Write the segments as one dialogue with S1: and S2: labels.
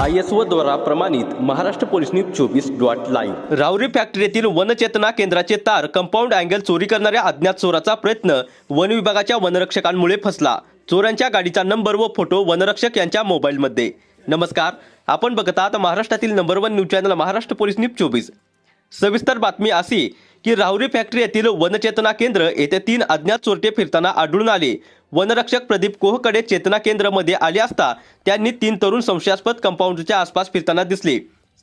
S1: I S O द्वारा प्रमाणित Maharashtra police news चोवीस डॉट लाईव्ह. रावरी फॅक्टरीतील वनचेतना केंद्राचे तार कंपाऊंड अँगल चोरी करणाऱ्या अज्ञात चोराचा प्रयत्न वन विभागाच्या वनरक्षकांमुळे फसला. चोरांच्या गाडीचा नंबर व फोटो वनरक्षक यांच्या मोबाईलमध्ये नमस्कार आपण बघत आहात महाराष्ट्रातील number one news channel Maharashtra police news चोवीस. सविस्तर बातमी अशी की राहुरी फॅक्टरी येथील वनचेतना केंद्र येथे तीन अज्ञात चोरटे फिरताना आढळून आले. वनरक्षक प्रदीप कोहकडे चेतना केंद्रमध्ये आले असता त्यांनी तीन तरुण संशयास्पद कंपाऊंडच्या आसपास फिरताना दिसले.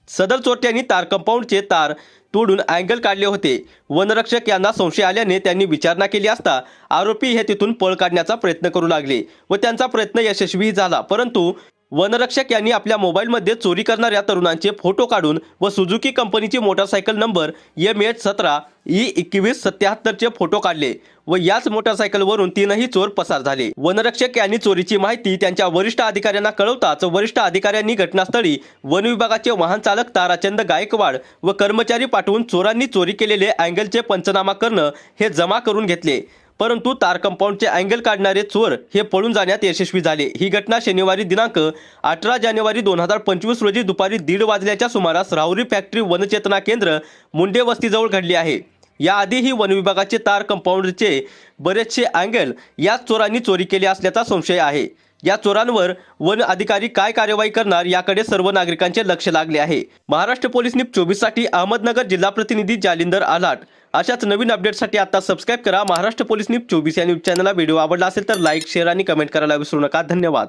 S1: सदर चोरट्यांनी तार कंपाऊंडचे तार तोडून अँगल काढले होते. वनरक्षक यांना संशय आल्याने त्यांनी विचारणा केली असता आरोपी हे तिथून पळ काढण्याचा प्रयत्न करू लागले व त्यांचा प्रयत्न यशस्वी झाला. परंतु वनरक्षक यांनी आपल्या मोबाईलमध्ये चोरी करणाऱ्या तरुणांचे फोटो काढून व सुझुकी कंपनीची मोटारसायकल नंबर एम एच सतरा ई एकवीस सत्याहत्तरचे फोटो काढले व याच मोटारसायकलवरून तीनही चोर पसार झाले. वनरक्षक यांनी चोरीची माहिती त्यांच्या वरिष्ठ अधिकाऱ्यांना कळवताच वरिष्ठ अधिकाऱ्यांनी घटनास्थळी वन विभागाचे वाहन चालक ताराचंद गायकवाड व कर्मचारी पाठवून चोरांनी चोरी केलेले अँगलचे पंचनामा करणं हे जमा करून घेतले. परंतु तार कंपाऊंडचे अँगल काढणारे चोर हे पळून जाण्यात यशस्वी झाले. ही घटना शनिवारी दिनांक अठरा जानेवारी दोन हजार पंचवीस रोजी दुपारी दीड वाजल्याच्या सुमारास राहुरी फॅक्टरी वनचेतना केंद्र मुंडे वस्तीजवळ घडली आहे. याआधीही वन विभागाचे तार कंपाऊंडचे बरेचसे अँगल याच चोरांनी चोरी केली असल्याचा संशय आहे. या चोरांवर वन अधिकारी काय कार्यवाही करणार याकडे सर्व नागरिकांचे लक्ष लागले आहे. महाराष्ट्र पोलीस न्यूज चोवीससाठी अहमदनगर जिल्हा प्रतिनिधी जालिंदर आलाट. अशाच नवीन अपडेटसाठी आता सबस्क्राईब करा. महाराष्ट्र पोलीस चोवीस या न्यूज चॅनलला व्हिडिओ आवडला असेल तर लाईक शेअर आणि कमेंट करायला विसरू नका. धन्यवाद.